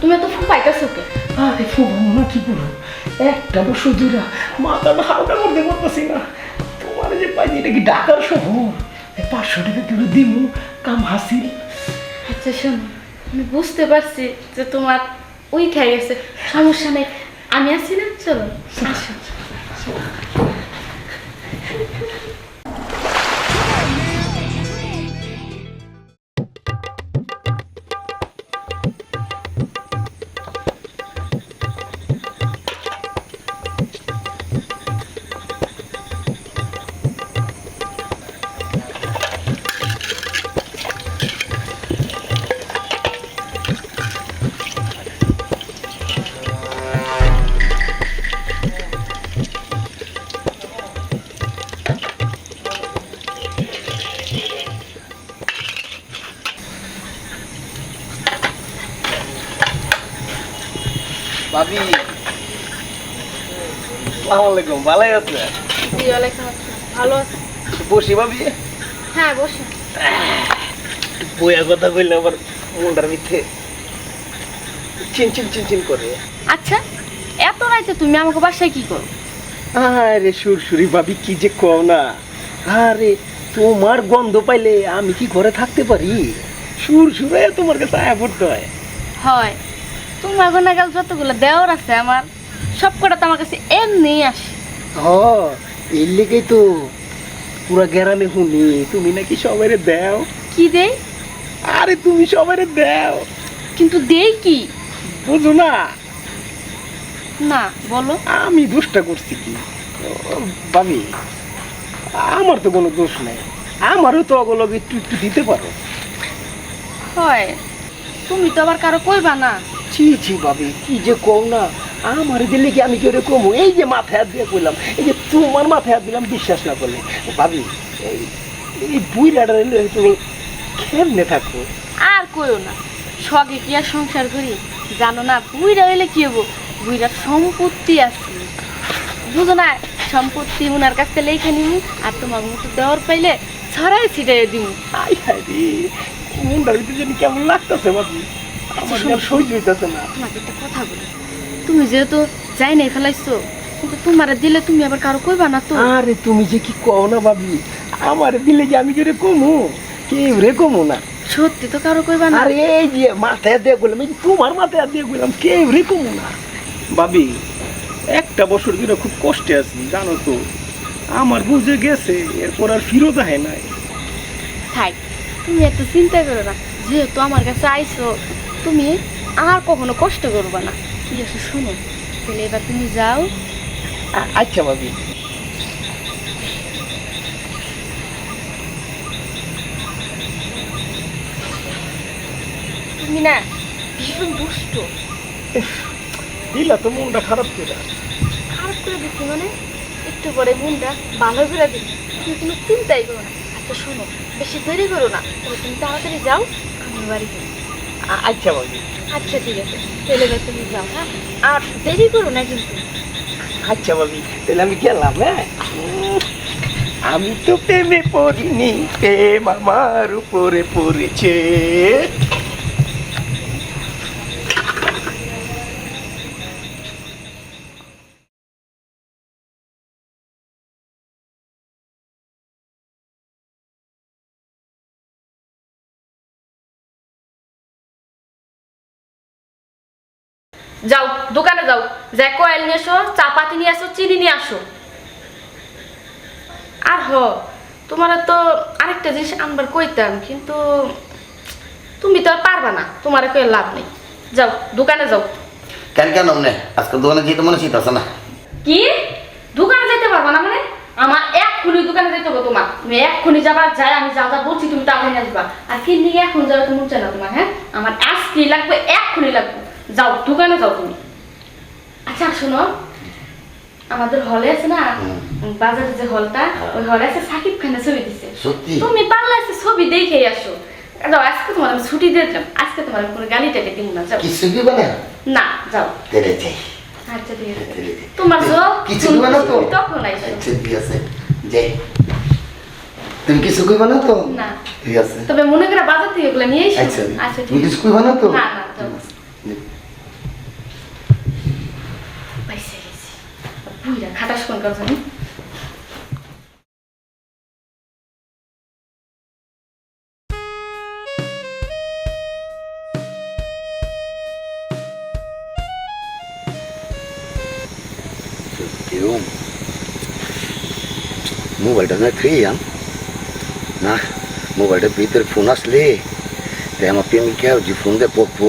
তুমি এত ফুল পাইতেছো কে? আরে ফুবাবো না কি করব একটা বছর মাথা মাথাটা হালকা করতে পারতেছি না। তোমার যে পাই এটা কি ঢাকার শহর? পাঁচশো টাকা তুলে দিমু কাম হাসিল। আচ্ছা শোনো আমি বুঝতে পারছি যে তোমার ওই খেয়ে গেছে। সমস্যা নেই আমি আছি না চলো আসো। ভাবি। আসসালামাইকুম ভালোই আছে জি ওয়ালাইকুম আসসালাম। ভালো আছে বসি ভাবি। হ্যাঁ বসো। বইয়া কথা কইলে আবার মনটার মিথ্যে চিন চিন চিন চিন করে। আচ্ছা এত রাইতে তুমি আমাকে বাসায় কি করো? আরে সুরসুরি ভাবি কি যে কও না। আরে তোমার গন্ধ পাইলে আমি কি ঘরে থাকতে পারি? সুরসুরে তোমার কাছে আয়া পড়তে হয়। হয়। তোমার গোনাগাল যতগুলো দেওয়ার আছে আমার সব কটা তো আমার কাছে এমনি আসে। হ এর লেগেই তো পুরা গ্যারামে শুনি তুমি নাকি সবাইরে দাও? কি দেই? আরে তুমি সবাইরে দাও। কিন্তু দেই কি? বুঝো না। না বলো। আমি দোষটা করছি কি? ভাবি আমার তো কোনো দোষ নাই। আমারও তো ওগুলো একটু একটু দিতে পারো। হয়। তুমি তো আবার কারও কইবা না। ছি ছি ভাবি কি যে কম না? আমার দিলে কি আমি কি ওরে কমু এই যে মাথায় হাত দিয়ে কইলাম এই যে তোমার মাথায় হাত দিলাম বিশ্বাস না করলে। ভাবি এই এই বুইরাটা রইলে তুমি কেমনে থাকো? আর কইও না সগে কি আর সংসার করি? জানো না বুইরা হইলে কি হব বুইরার সম্পত্তি আছে। বুঝো না সম্পত্তি উনার কাছ থেকে লেখা নিমু আর তোমার মতো দেওয়ার পাইলে ছড়াই ছিটাই দিমু। আই হাই রে মনটার ভিতরে জানি কেমন লাগতেছে ভাবি তোমাকে একটা কথা বলি। তুমি যেহেতু যাই নাই ফেলাইছো কিন্তু তোমার দিলে তুমি আবার কারও কইবা না তো? আরে তুমি যে কি কও না ভাবি আমার দিলে যে আমি কি রে কমু? কেউ রে কমু না। সত্যি তো কারও কইবা না? আরে এই যে মাথায় দিয়ে গেলাম এই তোমার মাথায় দিয়ে গেলাম কেউ রে কমু না। ভাবি একটা বছর ধরে খুব কষ্টে আছি জানো তো। আমার বুঝে গেছে এরপর আর ফিরত আহে নাই। থাক তুমি এত চিন্তা করো না যেহেতু আমার কাছে আইছো তুমি আর কখনো কষ্ট করবা না। ঠিক আছে শোনো। তাহলে এবার তুমি যাও। আচ্ছা ভাবি। তুমি না ভীষণ দুষ্ট। দিলা তো মনটা খারাপ করে। খারাপ করে দিচ্ছি মানে? একটু পরে মনটা ভালো করে দিচ্ছি তুমি কোনো চিন্তাই করো না। আচ্ছা শোনো। বেশি দেরি করো না। তুমি তাড়াতাড়ি যাও আমার বাড়িতে আ- আচ্ছা ভাবি আচ্ছা ঠিক আছে। তাহলে এবার তুমি যাও হ্যাঁ? আর দেরি করো না কিন্তু। আচ্ছা ভাবি তাহলে আমি গেলাম হ্যাঁ? আমি তো প্রেমে পড়িনি প্রেম আমার উপরে পড়েছে। যাও দোকানে যাও। যে কয়েল নিয়ে আসো চা পাতি নিয়ে আসো চিনি নিয়ে আসো। আর হ তোমার তো আরেকটা জিনিস আনবার কইতাম কিন্তু তুমি তো আর পারবা না তোমার কয়ে লাভ নেই। যাও দোকানে যাও। কেন কেন মনে আজকে দোকানে যেতে মনে শীত না? কি? দোকানে যেতে পারবা না মানে? আমার এক খুনি দোকানে যেতে হবে তোমার। তুমি এক খুনি যাবার যাই আমি যা যা বলছি তুমি তা নিয়ে আসবা। আর কি নিয়ে এখন যাবে তো মন না তোমার হ্যাঁ? আমার আজকে লাগবে এক খুনি লাগবে। যাও দোকানে যাও তুমি। আচ্ছা শোনো আমাদের হলে আছে না বাজারে যে হলটা ওই হলে আছে সাকিব খানের ছবি দিছে। তুমি পারলে আছে ছবি দেখেই আসো। যাও আজকে তোমার আমি ছুটি দিয়ে দিলাম। আজকে তোমার আমি কোনো গালি টাকে দিব না যাও। কিছু দিবে না? না যাও। তেরে যাই আচ্ছা ঠিক আছে। তোমার জব কিছু দিবে না তো? তখন আইসো। আচ্ছা ঠিক আছে। যাই তুমি কিছু কইবা না তো? না। ঠিক আছে। তবে মনে করে বাজার থেকে এগুলো নিয়ে এসো। আচ্ছা আচ্ছা তুমি কিছু কইবা না তো? না না যাও পাইছে গেছি বুইরা খাটাস কোন কাজ জানি মোবাইলটা না খেয়ে যান না মোবাইলটার ভিতরে ফোন আসলে, তাই আমার প্রেমিকা যে ফোন দিয়ে পড়ব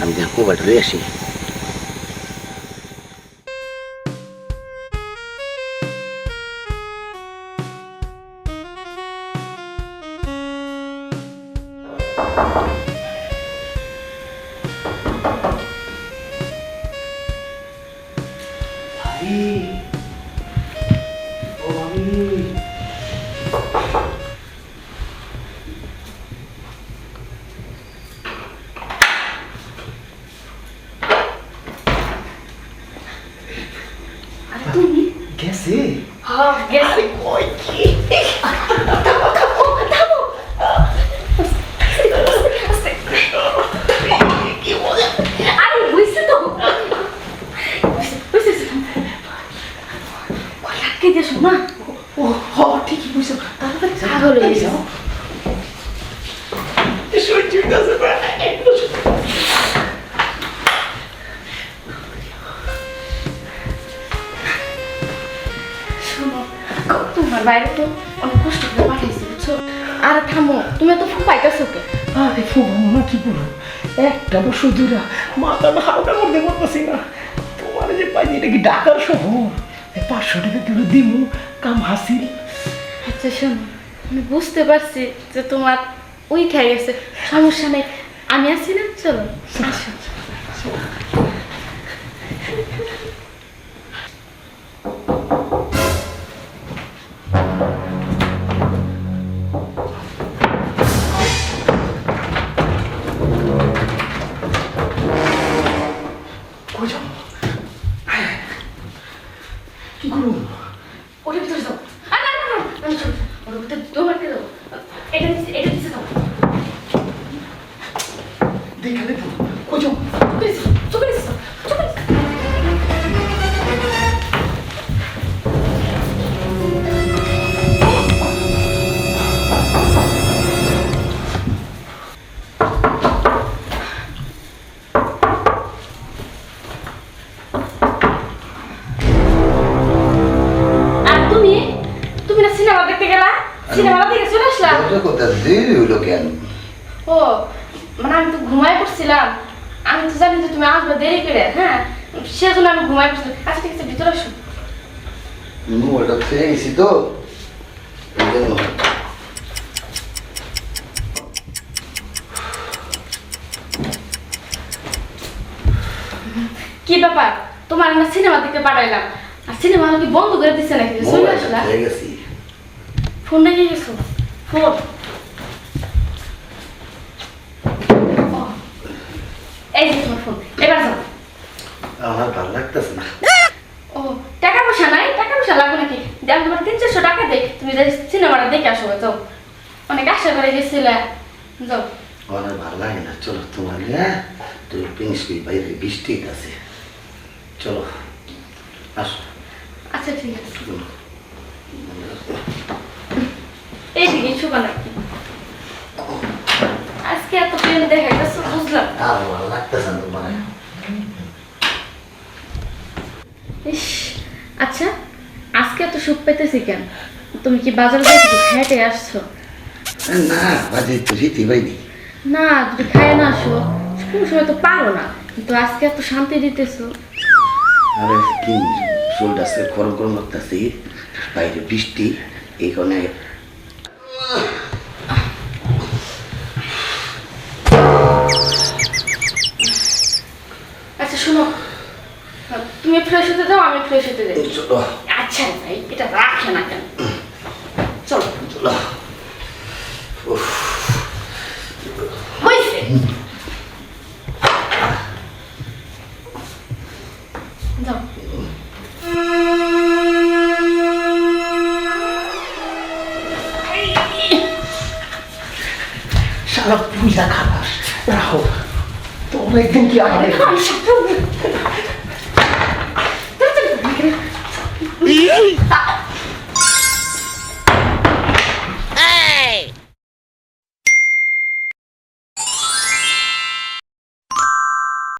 আমি যা মোবাইলটা নিয়ে আসি আরে তুমি গেছে হ্যাঁ গেছি আরে হইছে তো হইছে, হইছে, হইছে। কলা কে দিয়ে শোনা ও হ ঠিকই বুঝছ তাড়াতাড়ি যা। পাগল হয়ে। যাও। না। তোমার বাইরে তো অনেক কষ্ট করে পাঠাইছি বুঝছ আর থামো তুমি এত ফুল পাইতেছো কে আরে ফুবামো না কি বলব একটা বছর দূরা মাথাটা হালকা করতে পারতেছি না তোমার যে পাই এটা কি ঢাকার শহর পাঁচশো টাকা কিলো দিমু কাম হাসিল আচ্ছা শোনো আমি বুঝতে পারছি যে তোমার ওই খেয়ে গেছে। সমস্যা নেই। আমি আছি না? চলো, আসো। কি করব ওটার ভিতরে যাও আমি চলো। ওটার ভিতরে দেরি হইল কেন? ও মানে আমি তো ঘুমাই পড়ছিলাম। আমি তো জানি যে তুমি আসবে দেরি করে হ্যাঁ? সেজন্য আমি পড়ছিলাম আচ্ছা ঠিক আছে ভিতরে আসো। মোবাইলটা খেয়ে গেছি তো। কি ব্যাপার? তোমার না সিনেমা দেখতে পাঠাইলাম। আর সিনেমা কি বন্ধ করে দিচ্ছে নাকি? চলে আসলা। ফোন রেখে গেছো? ফোন? এই যে তোমার ফোন এবার যাও। আমার ভালো লাগতেছে না। ও টাকা পয়সা নাই? টাকা পয়সা লাগবে নাকি? আমি তোমার তিন চারশো টাকা দেই। তুমি যে সিনেমাটা দেখে আসো যাও। অনেক আশা করে গেছিলে। যাও। আমার ভালো লাগে না। চলো তোমার হ্যাঁ তুই পিনিস বাইরে বৃষ্টি আছে চলো আসো। আচ্ছা ঠিক আছে। এইদিকে শুকান নাকি? আজকে এত প্রেম দেখা গেছে বুঝলাম আর ভালো লাগতেছে না তোমার ইস আচ্ছা আজকে এত সুখ পেতেছি কেন? তুমি কি বাজারে থেকে খেটে আসছো। না বাজে তো জিতে পাইনি না। যদি খায় না আসো। কোনো সময় তো পারো না। কিন্তু আজকে এত শান্তি দিতেছো। আরে কি শোলটা আজকে গরম গরম লাগতেছে। বাইরে বৃষ্টি এইখানে আচ্ছা শোনো। তুমি ফ্রেশ হতে দাও আমি ফ্রেশ হতে যাই। সব পূজা খালাস রাখো তো অনেকদিন কি আমাদের Yeah.